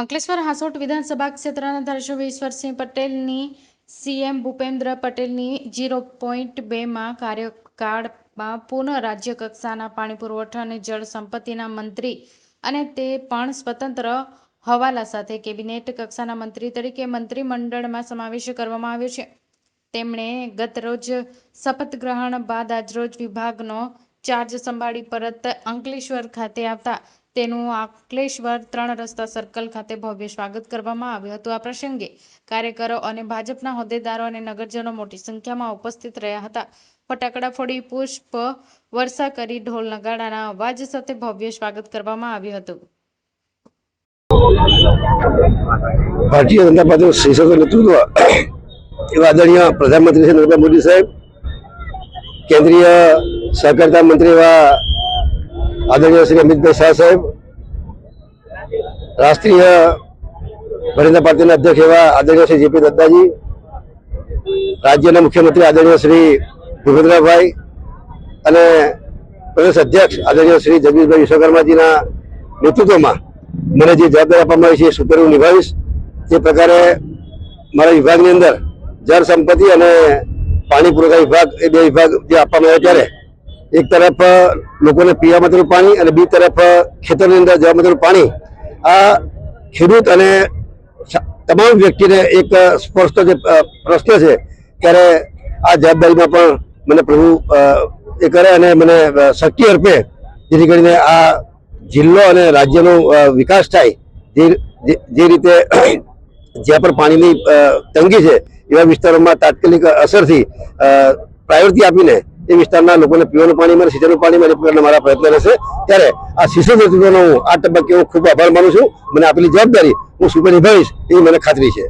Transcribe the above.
અંકલેશ્વર હાસોટ વિધાનસભા ક્ષેત્રના ધારાસભ્ય ઈશ્વરસિંહ પટેલની સીએમ ભૂપેન્દ્ર પટેલની જીરો પોઈન્ટ બેમાં કાર્યકાળમાં પૂર્ણ રાજ્ય કક્ષાના પાણી પુરવઠા અને જળ સંપત્તિના મંત્રી અને તે પણ સ્વતંત્ર હવાલા સાથે કેબિનેટ કક્ષાના મંત્રી તરીકે મંત્રીમંડળમાં સમાવેશ કરવામાં આવ્યો છે. તેમણે ગતરોજ શપથ ગ્રહણ બાદ આજરોજ વિભાગનો ચાર્જ સંભાળી પરત અંકલેશ્વર ખાતે આવતા તેનું અંકલેશ્વર ત્રણ રસ્તા સર્કલ ખાતે ભવ્ય સ્વાગત કરવામાં આવ્યું હતું. આ પ્રસંગે કાર્યકરો અને ભાજપના હોદ્દેદારો અને નગરજનો મોટી સંખ્યામાં ઉપસ્થિત રહ્યા હતા. ફટાકડા ફોડી, પુષ્પ, વર્ષા કરી, ઢોલ નગાડાના અવાજ સાથે ભવ્ય સ્વાગત કરવામાં આવ્યું હતું. ભારતીય જનતા પાર્ટીનું શીર્ષક નેતૃત્વ એવા આદરણીય પ્રધાનમંત્રી નરેન્દ્ર મોદી સાહેબ, કેન્દ્રીય સહકારિતા મંત્રી એવા આદરણીય શ્રી અમિતભાઈ શાહ સાહેબ, રાષ્ટ્રીય ભારતીય પાર્ટીના અધ્યક્ષ એવા આદરણીય શ્રી જેપી નડ્ડાજી, રાજ્યના મુખ્યમંત્રી આદરણીય શ્રી ભૂપેન્દ્રભાઈ અને પ્રદેશ અધ્યક્ષ આદરણીય શ્રી જગદીશભાઈ વિશ્વકર્માજીના નેતૃત્વમાં મને જે જવાબદારી આપવામાં આવી છે એ સુપર નિભાવીશ. તે પ્રકારે મારા વિભાગની અંદર જળ સંપત્તિ અને પાણી પુરવઠા વિભાગ, એ બે વિભાગ જે આપવામાં આવ્યા ત્યારે એક તરફ લોકોને પીવા માટેનું પાણી અને બીજી તરફ ખેતરની અંદર જવા માટેનું પાણી. આ ખેડૂત અને તમામ વ્યક્તિને એક સ્પષ્ટ જે પ્રશ્ન છે, ત્યારે આ જવાબદારીમાં પણ મને પ્રભુ એ કરે અને મને શક્તિ અર્પે, જેથી કરીને આ જિલ્લો અને રાજ્યનો વિકાસ થાય. જે રીતે જ્યાં પણ પાણીની તંગી છે, એવા વિસ્તારોમાં તાત્કાલિક અસરથી પ્રાયોરિટી આપીને એ વિસ્તારના લોકોને પીવાનું પાણી મળે, સિંચાઈનું પાણી મળે એ મારા પ્રયત્ન રહેશે. ત્યારે આ શિશુ નેતૃત્વનો હું આ તબક્કે હું ખૂબ આભાર માનું છું. મને આપેલી જવાબદારી હું super નિભાવીશ એવી મને ખાતરી છે.